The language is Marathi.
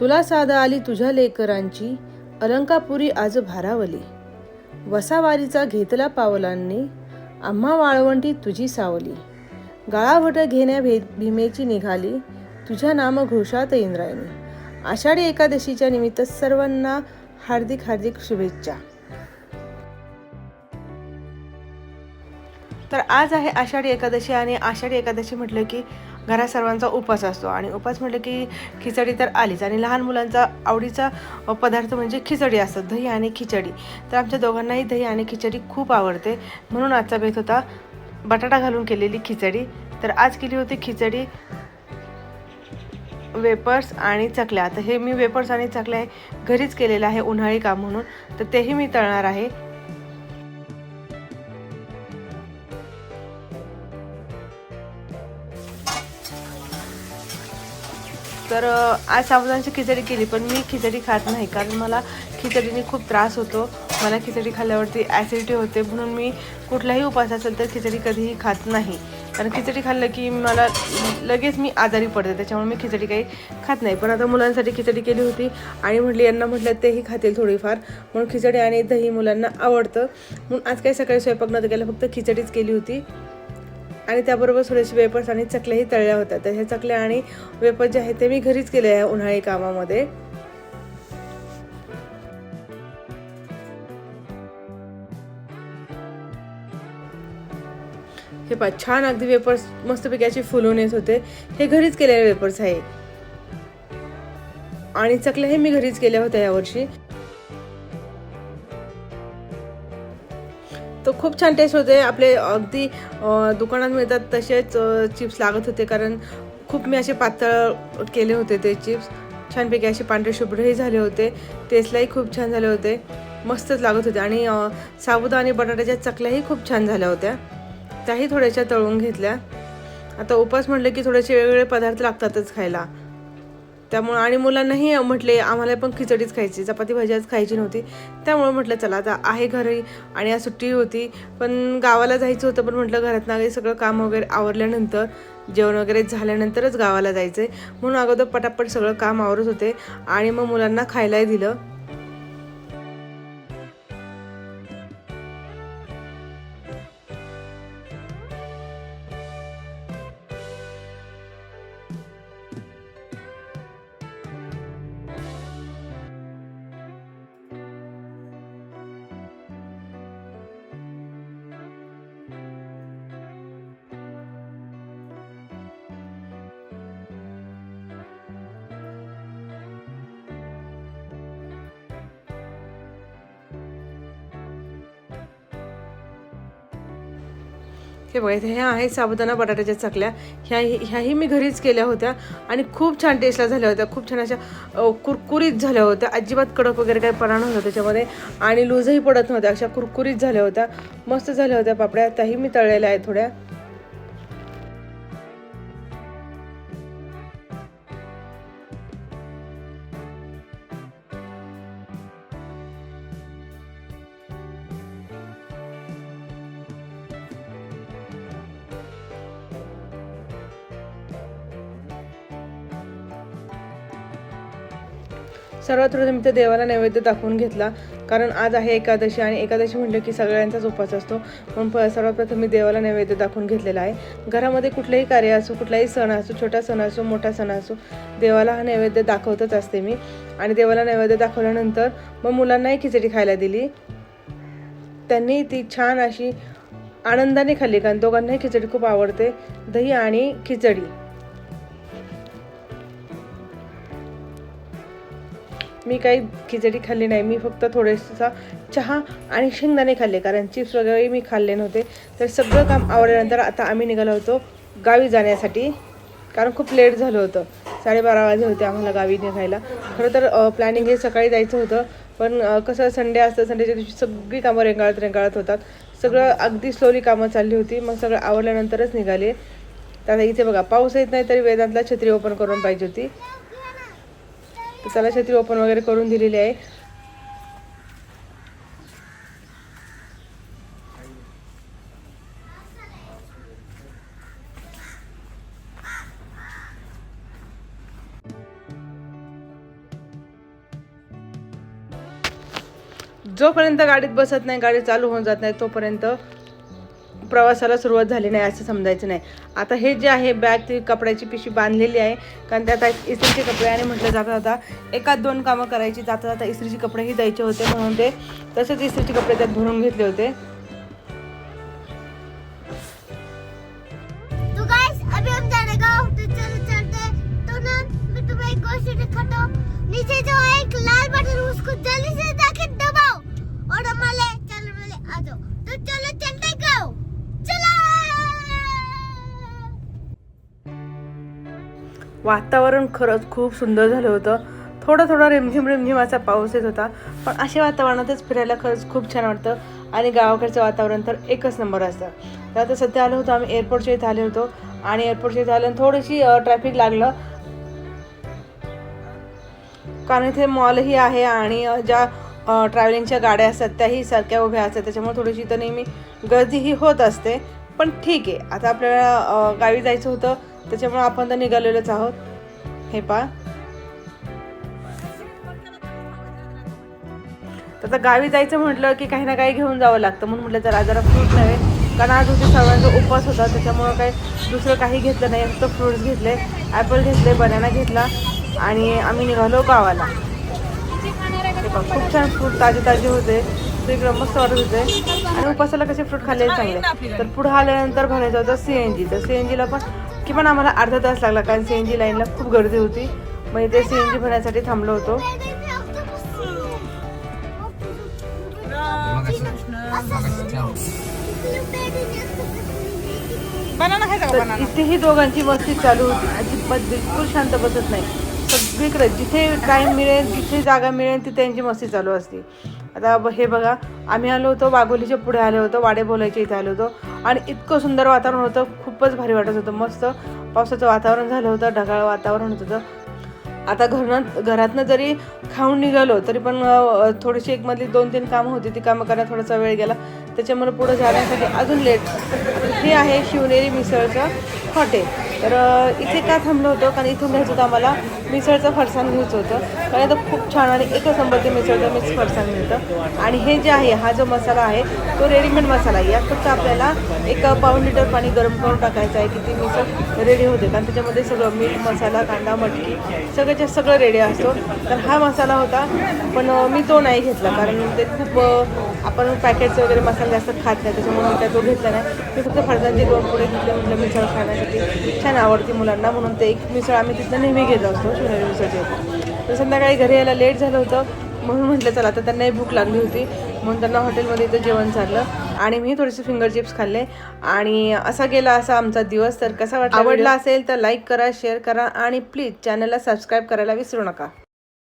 तुला साधा आली तुझ्या लेकरांची अलंकापुरी आज भारावली. वसावारीचा घेतला पावलांनी आम्हा वाळवंटी तुझी सावली. गाळाभट घेण्या भे भीमेची निघाली तुझ्या नामघोषात इंद्रायणी आषाढी एकादशीच्या निमित्त सर्वांना हार्दिक हार्दिक शुभेच्छा. तर आज आहे आषाढी एकादशी आणि आषाढी एकादशी म्हटलं की घरात सर्वांचा उपास असतो. आणि उपास म्हटलं की खिचडी तर आलीच. आणि लहान मुलांचा आवडीचा पदार्थ म्हणजे खिचडी असतात दही आणि खिचडी. तर आमच्या दोघांनाही दही आणि खिचडी खूप आवडते. म्हणून आजचा बेत होता बटाटा घालून केलेली खिचडी. तर आज केली होती खिचडी वेपर्स आणि चकल्या. तर हे मी वेपर्स आणि चकल्या घरीच केलेलं आहे उन्हाळी काम म्हणून. तर तेही मी तळणार आहे. तर आज साबुदाण्याची खिचडी केली पण मी खिचडी खात नाही कारण मला खिचडीने खूप त्रास होतो. मला खिचडी खाल्ल्यावरती ॲसिडिटी होते म्हणून मी कुठलाही उपास असेल तर खिचडी कधीही खात नाही. कारण खिचडी खाल्लं की मला लगेच मी आजारी पडते त्याच्यामुळे मी खिचडी काही खात नाही. पण आता मुलांसाठी खिचडी केली होती आणि म्हटली यांना म्हटलं तेही खातील थोडीफार. म्हणून खिचडी आणि दही मुलांना आवडतं. म्हणून आज काही सकाळी स्वयंपाक नव्हतं केला फक्त खिचडीच केली होती. आणि त्याबरोबर थोडेसे वेपर्स आणि चकल्याही तळल्या होत्या. तर ह्या चकल्या आणि वेपर्स जे आहेत ते मी घरीच केले आहे उन्हाळी कामामध्ये. हे पा छान अगदी वेपर्स मस्तपैकी असे फुलून येत होते. हे घरीच केलेले वेपर्स आहे. आणि चकल्या हे मी घरीच केल्या होत्या यावर्षी. तर खूप छान टेस्ट होते. आपले अगदी दुकानात मिळतात तसेच चिप्स लागत होते कारण खूप मी असे पातळ केले होते ते चिप्स छानपैकी असे पांढरे शुभ्रही झाले होते. टेस्टलाही खूप छान झाले होते. मस्तच लागत होते. आणि साबुदा आणि बटाट्याच्या चकल्याही खूप छान झाल्या होत्या. त्याही थोड्याशा तळून घेतल्या. आता उपास म्हटलं की थोडेसे वेगवेगळे पदार्थ लागतातच खायला. त्यामुळं आणि मुलांनाही म्हटले आम्हाला पण खिचडीच खायची चपाती भाजी आज खायची नव्हती. त्यामुळं म्हटलं चला आता आहे घरी आणि आज सुट्टी होती पण गावाला जायचं होतं पण म्हटलं घरात नागे सगळं काम वगैरे आवरल्यानंतर जेवण वगैरे झाल्यानंतरच गावाला जायचं आहे म्हणून अगोदर पटापट सगळं काम आवरत होते आणि मग मुलांना खायलाही दिलं. हे बघा इथे ह्या आहेत साबुदाणा बटाट्याच्या चकल्या. ह्या ह्याही मी घरीच केल्या होत्या आणि खूप छान टेस्टला झाल्या होत्या. खूप छान अशा कुरकुरीत झाल्या होत्या. अजिबात कडक वगैरे काही पडा नव्हता त्याच्यामध्ये आणि लूजही पडत नव्हत्या. अशा कुरकुरीत झाल्या होत्या. मस्त झाल्या होत्या पापड्या. त्याही मी तळलेल्या आहेत थोड्या. सर्वात प्रथम मी तर देवाला नैवेद्य दाखवून घेतला. कारण आज आहे एकादशी आणि एकादशी म्हटलं की सगळ्यांचाच उपास असतो. म्हणून प सर्वात प्रथम मी देवाला नैवेद्य दाखवून घेतलेला आहे. घरामध्ये कुठलंही कार्य असो कुठलाही सण असो छोटा सण असो मोठा सण असो देवाला हा नैवेद्य दाखवतच असते मी. आणि देवाला नैवेद्य दाखवल्यानंतर मग मुलांनाही खिचडी खायला दिली. त्यांनी ती छान अशी आनंदाने खाल्ली कारण दोघांनाही खिचडी खूप आवडते. दही आणि खिचडी. मी काही खिचडी खाल्ली नाही. मी फक्त थोडेसा चहा आणि शेंगदाणे खाल्ले. कारण चिप्स वगैरे मी खाल्ले नव्हते. तर सगळं काम आवडल्यानंतर आता आम्ही निघालो होतो गावी जाण्यासाठी. कारण खूप लेट झालं होतं. साडेबारा वाजे होते आम्हाला गावी निघायला. खरं तर प्लॅनिंग हे सकाळी जायचं होतं. पण कसं संडे असतं संडेच्या दिवशी सगळी कामं रेंगाळत रेंगाळत होतात. सगळं अगदी स्लोली कामं चालली होती. मग सगळं आवडल्यानंतरच निघाले. तर आता इथे बघा पाऊस येत नाही तरी वेदांतला छत्री ओपन करून पाहिजे होती. तर त्याला छत्री ओपन वगैरे करून दिलेली आहे. जोपर्यंत गाडीत बसत नाही गाडी चालू होऊन जात नाही तोपर्यंत प्रवासाला सुरुवात झाली नाही असं समजायचं नाही. आता हे जे आहे बॅग ती कपड्याची पिशवी बांधलेली आहे. कारण त्यात इस्त्रीचे कपडे आणि म्हटलं जाता जाता एकाच दोन कामं करायची जाता जाता इस्त्रीचे कपडेही द्यायचे होते म्हणून ते तसेच इस्त्रीचे कपडे त्यात भरून घेतले होते. नीचे जो है एक लाल बटन उसको जल्दी से जाके दबाओ। और हमारे चलो आ जाओ। तो चलो चलते वातावरण खरंच खूप सुंदर झालं होतं. थोडा थोडा रिमझिम रिमझिम असा पाऊस येत होता. पण अशा वातावरणातच फिरायला खरंच खूप छान वाटतं आणि गावाकडचं वातावरण तर एकच नंबर असतं. तर आता सध्या आलो होतो आम्ही एअरपोर्टच्या इथे आले होतो आणि एअरपोर्टच्या इथे आल्यानं थोडीशी ट्रॅफिक लागलं. कारण इथे मॉलही आहे आणि ज्या ट्रॅव्हलिंगच्या गाड्या असतात त्याही सारख्या उभ्या असतात. त्याच्यामुळे थोडीशी तर नेहमी गर्दीही होत असते. पण ठीक आहे. आता आपल्याला गावी जायचं होतं. त्याच्यामुळे आपण तर निघालेलोच आहोत. हे पा तर आता गावी जायचं म्हटलं की काही ना काही घेऊन जावं लागतं. म्हणून म्हटलं जरा जरा फ्रूट नव्हे. कारण आज होते सर्वांचा उपवास होता. त्याच्यामुळं काही दुसरं काही घेतलं नाही. फक्त फ्रुट्स घेतले. ॲपल घेतले बनाना घेतला आणि आम्ही निघालो गावाला. हे पहा, खूप छान फ्रूट ताजे ताजे होते. ते इकडं मस्त वाटत होते. आणि उपासाला कसे फ्रूट खाल्ले चांगले. तर पुढे आल्यानंतर भरायचं होतं सी एन जी तर सी एन जीला पण किमान आम्हाला अर्धा तास लागला कारण सी एन जी लाईनला खूप गर्दी होती. मग इथे सी एन जी भरण्यासाठी थांबलो होतो. तर इथेही दोघांची मस्ती चालू होती. अजिबात बिलकुल शांत बसत नाही. सगळीकडे जिथे टाईम मिळेल जिथे जागा मिळेल तिथे त्यांची मस्ती चालू असते. आता ब- हे बघा आम्ही आलो होतो वाघोलीच्या पुढे आलो होतो वाडे बोलायच्या इथे आलो होतो. आणि इतकं सुंदर वातावरण होतं खूपच भारी वाटत होतं मस्त. पावसाचं वातावरण झालं होतं ढगाळ वातावरण होत होतं. आता घरात घरातनं जरी खाऊन निघालो तरी पण थोडीशी एक मधली दोन तीन कामं होती ती कामं करायला थोडासा वेळ गेला. त्याच्यामुळे पुढं जाण्यासाठी अजून लेट हे आहे शिवनेरी मिसळचं हॉटेल तर इथे का थांबलो होतो? कारण इथून घ्यायचं होतं आम्हाला मिसळचं फरसाण घ्यायचं होतं. कारण आता खूप छान आणि एकच नंबरचं मिसळचं मिक्स फरसाण मिळतं. आणि हे जे आहे हा जो मसाला आहे तो रेडीमेड मसाला आहे. यात फक्त आपल्याला एक पाऊण लिटर पाणी गरम करून टाकायचं आहे की ती मिसळ रेडी होते. कारण त्याच्यामध्ये सगळं मीठ मसाला कांदा मटकी सगळ्याच्या सगळं रेडी असतो. तर हा मसाला होता. पण मी तो नाही घेतला. कारण ते खूप आपण पॅकेटचे वगैरे मसाले जास्त खात नाही. त्याच्यामुळे मी काय तो घेतला नाही. मी फक्त फरसाणचे दोन पुढे घेतले. म्हटलं मिसळ खाण्यासाठी. छान आवडते मुलांना. म्हणून ते एक मिसळ आम्ही तिथं नेहमी घेत असतो. तर संध्याकाळी घरी यायला लेट झालं होतं. म्हणून म्हटलं चला आता त्यांनाही भूक लागली होती. म्हणून त्यांना हॉटेलमध्ये इथं जेवण चाललं आणि मी थोडेसे फिंगर चिप्स खाल्ले. आणि असा गेला असा आमचा दिवस. तर कसा वाटला आवडला असेल तर लाईक करा शेअर करा. आणि प्लीज चॅनलला सबस्क्राईब करायला विसरू नका.